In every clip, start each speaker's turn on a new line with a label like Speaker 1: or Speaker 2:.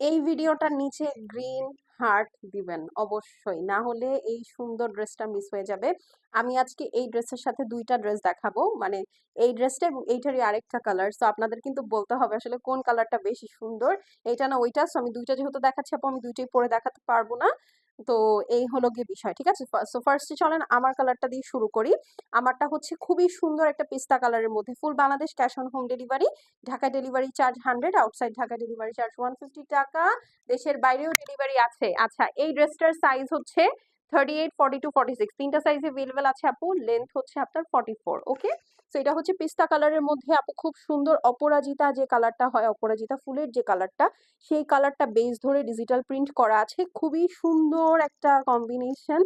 Speaker 1: এই ভিডিওটার নিচে গ্রিন হার্ট দিবেন অবশ্যই। না হলে এই সুন্দর ড্রেসটা মিস হয়ে যাবে। আমি আজকে এই ড্রেসের সাথে দুইটা ড্রেস দেখাবো। মানে এই ড্রেসটা এবং এইটারই আরেকটা কালার। সো আপনাদের কিন্তু বলতে হবে আসলে কোন কালারটা বেশি সুন্দর। এইটা না ওইটা। সো আমি দুইটা যেহেতু দেখাচ্ছি আপু আমি দুইটাই পরে দেখাতে পারব না। তো এই হলো গিয়ে বিষয়, ঠিক আছে? সো ফার্স্টে চলেন আমার কালারটা দিয়ে শুরু করি। আমারটা হচ্ছে খুবই সুন্দর একটা পিস্তা কালারের মধ্যে। Full Bangladesh cash on home delivery Dhaka delivery charge hundred outside Dhaka delivery charge one fifty টাকা, দেশের বাইরেও ডেলিভারি আছে। আচ্ছা এই ড্রেসটার সাইজ হচ্ছে thirty eight forty two forty six তিনটা আছে আপু। লেন্থ হচ্ছে আপনার ফোর ওকে হচ্ছে পিস্তা মধ্যে আপু খুব সুন্দর অপরাজিতা যে হয়, অপরাজিতা ফুলের যে সেই বেস ধরে ডিজিটাল প্রিন্ট করা আছে। খুবই সুন্দর একটা কম্বিনেশন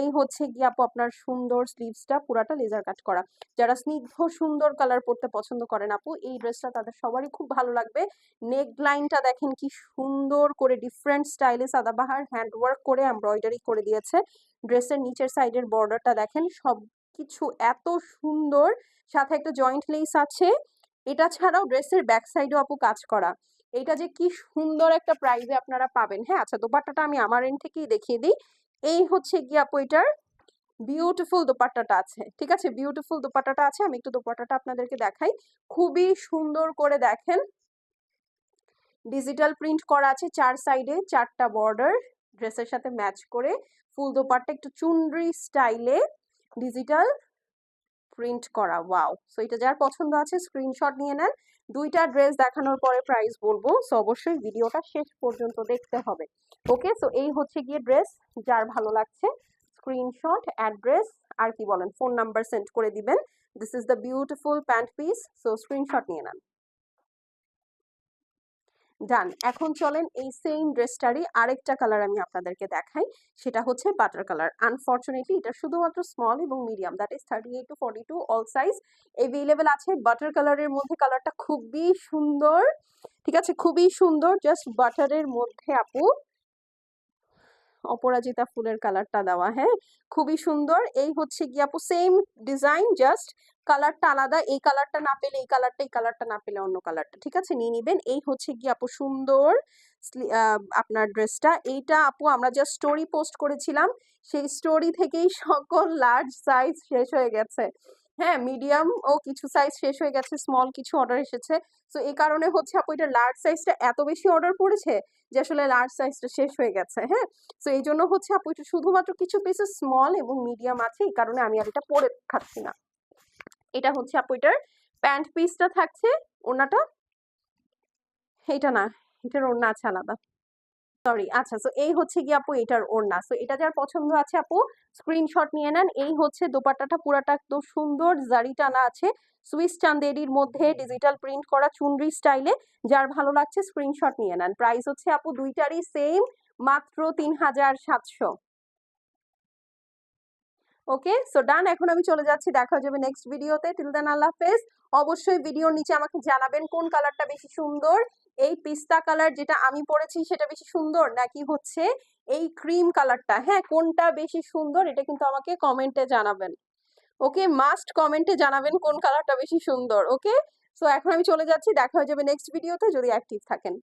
Speaker 1: এই হচ্ছে গিয়ে আপু আপনার সুন্দর স্লিভসটা পুরাটা লেজার কাট করা। যারা স্নিগ্ধ, সুন্দর কালার পরতে পছন্দ করেন আপু, এই ড্রেসটা তাদের সবারই খুব ভালো লাগবে। নেক লাইনটা দেখেন কি সুন্দর করে ডিফারেন্ট স্টাইলে সাদাবাহার হ্যান্ড ওয়ার্ক করে এমব্রয়ডারি করে দিয়েছে। ড্রেসের নিচের সাইডের বর্ডারটা দেখেন সব কিছু এত সুন্দর। সাথে একটা জয়েন্ট লেস আছে। এটা ছাড়াও ড্রেসের ব্যাক সাইডেও আপু কাজ করা। এটা যে কি সুন্দর একটা প্রাইজে আপনারা পাবেন। হ্যাঁ আচ্ছা দোপাট্টাটা আমি আমার এন্ড থেকেই দেখিয়ে দিই। এই হচ্ছে গিয়ে আপু এটার বিউটিফুল দোপাট্টাটা আছে, ঠিক আছে? বিউটিফুল দোপাট্টাটা আছে, আমি একটু দোপাট্টাটা আপনাদেরকে দেখাই। খুবই সুন্দর করে দেখেন। ডিজিটাল প্রিন্ট করা আছে চার সাইডে চারটা বর্ডার ড্রেসের সাথে ম্যাচ করে। ফুল দোপাট্টা একটু চুনরি স্টাইলে ডিজিটাল প্রিন্ট করা ওয়াও সো এটা যার পছন্দ আছে স্ক্রিনশট নিয়ে নেন। দুইটা ড্রেস দেখানোর পরে প্রাইস বলব। সো অবশ্যই ভিডিওটা শেষ পর্যন্ত দেখতে হবে। ওকে সো এই হচ্ছে গিয়ে ড্রেস যার ভালো লাগছে। স্ক্রিনশট অ্যাড্রেস আর কি বলেন ফোন নাম্বার সেন্ড করে দিবেন। This is the beautiful pant piece so screenshot নিয়ে নেন। ডান এখন চলেন এই সেম ড্রেসটারই আরেকটা কালার আমি আপনাদেরকে দেখাই। সেটা হচ্ছে বাটার কালার আনফর্চুনেটলি এটা শুধুমাত্র স্মল এবং medium that is thirty eight to forty two all size available আছে বাটার কালারের মধ্যে কালারটা খুবই সুন্দর। ঠিক আছে? খুবই সুন্দর জাস্ট বাটারের মধ্যে আপু। অপরাজিতা ফুলের কালারটা দেওয়া হ্যাঁ? খুবই সুন্দর। এই হচ্ছে কি আপু সেম ডিজাইন জাস্ট কালারটা আলাদা। এই কালারটা না পেলে এই কালারটা এই কালারটা না পেলে অন্য কালারটা। ঠিক আছে? নিয়ে নিবেন। এই হচ্ছে কি আপু সুন্দর আপনার ড্রেসটা। এইটা আপু আমরা জাস্ট স্টোরি পোস্ট করেছিলাম। সেই স্টোরি থেকেই সকল লার্জ সাইজ শেষ হয়ে গেছে। হ্যাঁ মিডিয়াম ও কিছু সাইজ শেষ হয়ে গেছে স্মল কিছু অর্ডার এসেছে। তো এই কারণে হচ্ছে আপু এটা লার্জ সাইজটা এত বেশি অর্ডার পড়েছে যে আসলে লার্জ সাইজটা শেষ হয়ে গেছে হ্যাঁ? তো এই জন্য হচ্ছে আপু এটা শুধুমাত্র কিছু পিসেস স্মল এবং মিডিয়াম আছে, এই কারণে আমি আর এটা পরে খাচ্ছি না। এটা হচ্ছে আপু এটার প্যান্ট পিসটা থাকছে ওনাটা এটা না, এটার ওড়না আছে আলাদা। সরি আচ্ছা সো এই হচ্ছে কি আপু এটার ওড়না। সো এটা যার পছন্দ আছে আপু স্ক্রিনশট নিয়ে নেন। এই হচ্ছে দোপাট্টাটা পুরাটা একদম সুন্দর জারি টানা আছে। সুইস চান্দেরির মধ্যে ডিজিটাল প্রিন্ট করা চুনরি স্টাইলে যার ভালো লাগছে স্ক্রিনশট নিয়ে নেন। প্রাইস হচ্ছে আপু দুইটারই সেম মাত্র তিন হাজার সাতশো। ওকে সো ডান এখন আমি চলে যাচ্ছি। দেখা যাবে নেক্সট ভিডিওতে টিল দেন আল্লাহ হাফেজ। অবশ্যই ভিডিওর নিচে আমাকে জানাবেন কোন কালারটা বেশি সুন্দর। এই পিস্তা কালার যেটা আমি পরেছি সেটা বেশি সুন্দর নাকি হচ্ছে এই ক্রিম কালারটা? হ্যাঁ কোনটা বেশি সুন্দর এটা কিন্তু আমাকে কমেন্টে জানাবেন। ওকে মাস্ট কমেন্টে জানাবেন কোন কালারটা বেশি সুন্দর, ওকে? সো এখন আমি চলে যাচ্ছি, দেখা হয়ে যাবে নেক্সট ভিডিওতে যদি অ্যাক্টিভ থাকেন।